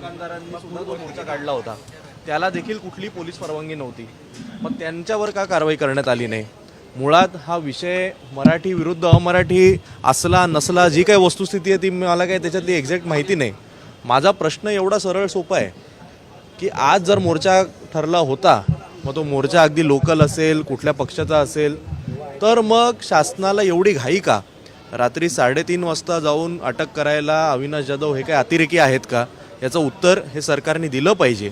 दुकानदारांनी सुद्धा जो मोर्चा काढला होता. त्याला देखील कुठली पोलीस परवानगी नव्हती. मग त्यांच्यावर का कारवाई करण्यात आली नाही? मुळात हा विषय मराठी विरुद्ध अमराठी असला नसला जी काही वस्तुस्थिती आहे ती मला काही त्याच्यातली एक्झॅक्ट माहिती नाही. माझा प्रश्न एवढा सरळ सोपा आहे की आज जर मोर्चा ठरला होता मग तो मोर्चा अगदी लोकल असेल कुठल्या पक्षाचा असेल तर मग शासनाला एवढी घाई का? रात्री साडेतीन वाजता जाऊन अटक करायला अविनाश जाधव हे काही अतिरेकी आहेत का? याचं उत्तर हे सरकारने दिलं पाहिजे.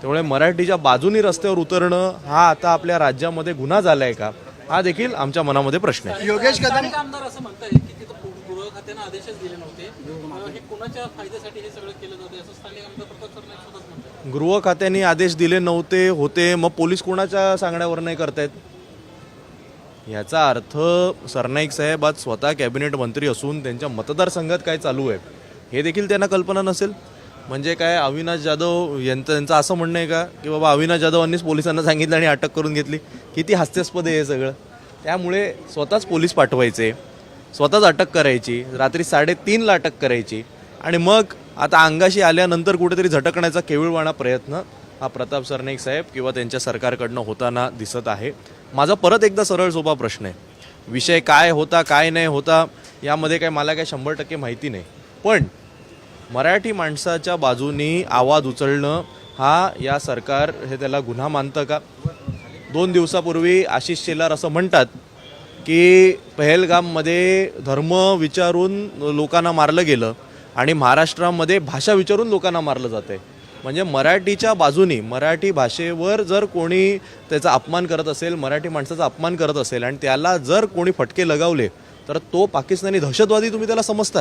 त्यामुळे मराठीच्या बाजूनी रस्त्यावर उतरणं हा आता आपल्या राज्यामध्ये गुन्हा झाला आहे का? हा देखील आमच्या मनामध्ये प्रश्न आहे. योगेश कदम आमदार असं म्हणताय की तिथं गृह खात्यानं आदेशच दिले नव्हते. हे कोणाच्या फायद्यासाठी हे सगळं केलं जाते असं स्थानिक आमदार प्रताप सरनाईक स्वतःच म्हणतात गृह खात्याने आदेश दिले नव्हते होते. मग पोलीस कोणाच्या सांगण्यावर नाही करतायत? याचा अर्थ सरनाईक साहेब आज स्वतः कॅबिनेट मंत्री असून त्यांच्या मतदारसंघात काय चालू आहे हे देखील त्यांना कल्पना नसेल. म्हणजे काय अविनाश जाधव यांचं त्यांचं असं म्हणणं आहे का की बाबा अविनाश जाधवांनीच पोलिसांना सांगितलं आणि अटक करून घेतली? किती हास्यास्पद आहे हे सगळं. त्यामुळे स्वतःच पोलीस पाठवायचे स्वतःच अटक करायची रात्री साडेतीनला अटक करायची. आणि मग आता अंगाशी आल्यानंतर कुठेतरी झटकण्याचा केविळवाणा प्रयत्न हा प्रताप सरनाईक साहेब किंवा त्यांच्या सरकारकडनं होताना दिसत आहे. माझा परत एकदा सरळ सोपा प्रश्न आहे. विषय काय होता काय नाही होता यामध्ये काय मला काय शंभर टक्के माहिती नाही. पण मराठी माणसाच्या बाजूनी आवाज उचलणं हा या सरकार हे त्याला गुन्हा मानतं का? दोन दिवसापूर्वी आशिष शेलार असं म्हणतात की पहलगाममध्ये धर्म विचारून लोकांना मारलं गेलं आणि महाराष्ट्रामध्ये भाषा विचारून लोकांना मारलं जातं आहे म्हणजे मराठीच्या बाजूनी मराठी भाषेवर जर कोणी त्याचा अपमान करत असेल मराठी माणसाचा अपमान करत असेल आणि त्याला जर कोणी फटके लगावले तर तो पाकिस्तानी दहशतवादी तुम्ही त्याला समजता.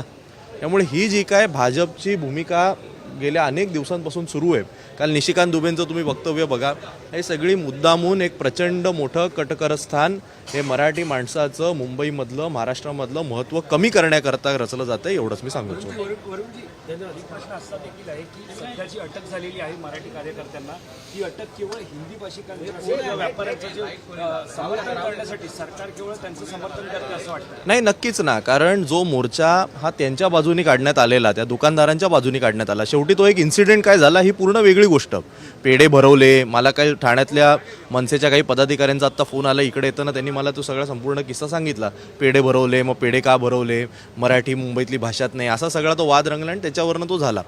त्यामुळे ही जी काय भाजपची भूमिका गेल्या अनेक दिवसांपासून सुरू आहे. काल निशिकांत दुबेंचं तुम्ही वक्तव्य बघा. हे सगळी मुद्दामून एक प्रचंड मोठं कटकरस्थान हे मराठी माणसाचं मुंबईमधलं महाराष्ट्रामधलं महत्त्व कमी करण्याकरता रचलं जातं एवढंच मी सांगू इच्छितो वरुण- वरुणजी त्यांचा अधिक प्रश्न असा देखील आहे की सध्या जी अटक झालेली आहे मराठी कार्यकर्त्यांना. ती अटक केवळ हिंदी भाषिकांचं असेल किंवा व्यापाऱ्यांचं जे अ, समर्थन करण्यासाठी सरकार केवळ त्यांचं समर्थन करते असं वाटतं. नाही नक्कीच ना. कारण जो मोर्चा हा त्यांच्या बाजूनी काढण्यात आलेला त्या दुकानदारांच्या बाजूनी काढण्यात आला. शेवटी तो एक इन्सिडेंट काय झाला ही पूर्ण वेगळी गोष्ट. पेढे भरवले मला काही ठाण्यातल्या मनसेच्या काही पदाधिकाऱ्यांचा आत्ता फोन आला इकडे येताना त्यांनी मला तो सगळा संपूर्ण किस्सा सांगितला. पेढे भरवले मग पेढे का भरवले मराठी मुंबईतली भाषात नाही असा सगळा तो वाद रंगला आणि त्याच्यावरनं तो झाला.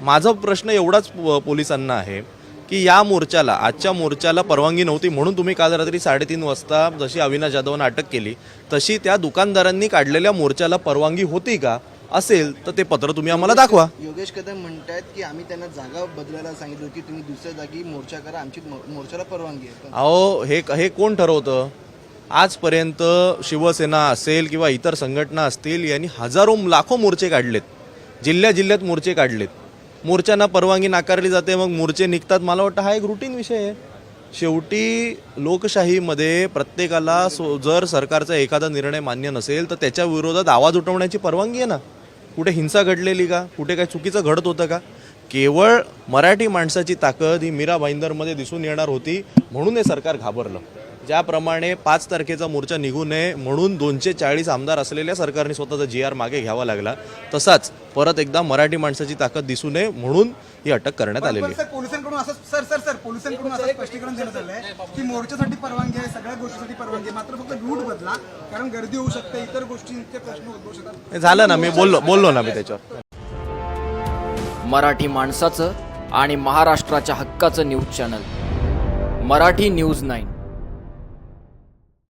माझा प्रश्न एवढाच प- पोलिसांना आहे की या मोर्चाला आजच्या मोर्चाला परवानगी नव्हती म्हणून तुम्ही काल रात्री साडेतीन वाजता जशी अविनाश जाधवनं अटक केली तशी त्या दुकानदारांनी काढलेल्या मोर्चाला परवानगी होती का? असेल तर ते पत्र तुम्ही आम्हाला दाखवा. योगेश कदम म्हणतात की आम्ही त्यांना जागा बदलायला सांगितलं होती तुम्ही दुसऱ्या जागी मोर्चा करा आमची मो- मोर्चाला परवानगी आहे. पण अहो हे हे कोण ठरवतं? आजपर्यंत शिवसेना असेल किंवा इतर संघटना असतील यांनी हजारो लाखो मोर्चे काढलेत. जिल्ह्या जिल्ह्यात मोर्चे काढलेत. मोर्चांना परवानगी नाकारली जाते मग मोर्चे निघतात. मला वाटतं हा एक रुटीन विषय आहे. शेवटी लोकशाहीमध्ये प्रत्येकाला सो जर सरकारचा एखादा निर्णय मान्य नसेल तर त्याच्या विरोधात आवाज उठवण्याची परवानगी आहे ना. कुठे हिंसा घडलेली का? कुठे काय चुकीचं घडत होतं का? केवळ मराठी माणसाची ताकद ही मीरा भाईंदरमध्ये दिसून येणार होती म्हणून हे सरकार घाबरलं. ज्याप्रमाणे पाच तारखेचा मोर्चा निघू नये म्हणून दोनशे चाळीस आमदार असलेल्या सरकारने स्वतःचा जी आर मागे घ्यावा लागला. तसाच परत एकदा मराठी माणसाची ताकद दिसू नये म्हणून ही अटक करण्यात आलेली आहे. सर पोलिसांकडून असं सर सर सर पोलिसांकडून असं स्पष्टीकरण देण्यात आलंय की मोर्चासाठी परवानगी आहे सगळ्या गोष्टीसाठी परवानगी आहे मात्र फक्त रूट बदला कारण गर्दी होऊ शकते इतर गोष्टींचे प्रश्न उद्भवू शकतात. हे झालं ना मी बोललो बोललो ना मी त्याच्यावर. मराठी माणसाचं आणि महाराष्ट्राच्या हक्काचं news channel. Marathi news nine.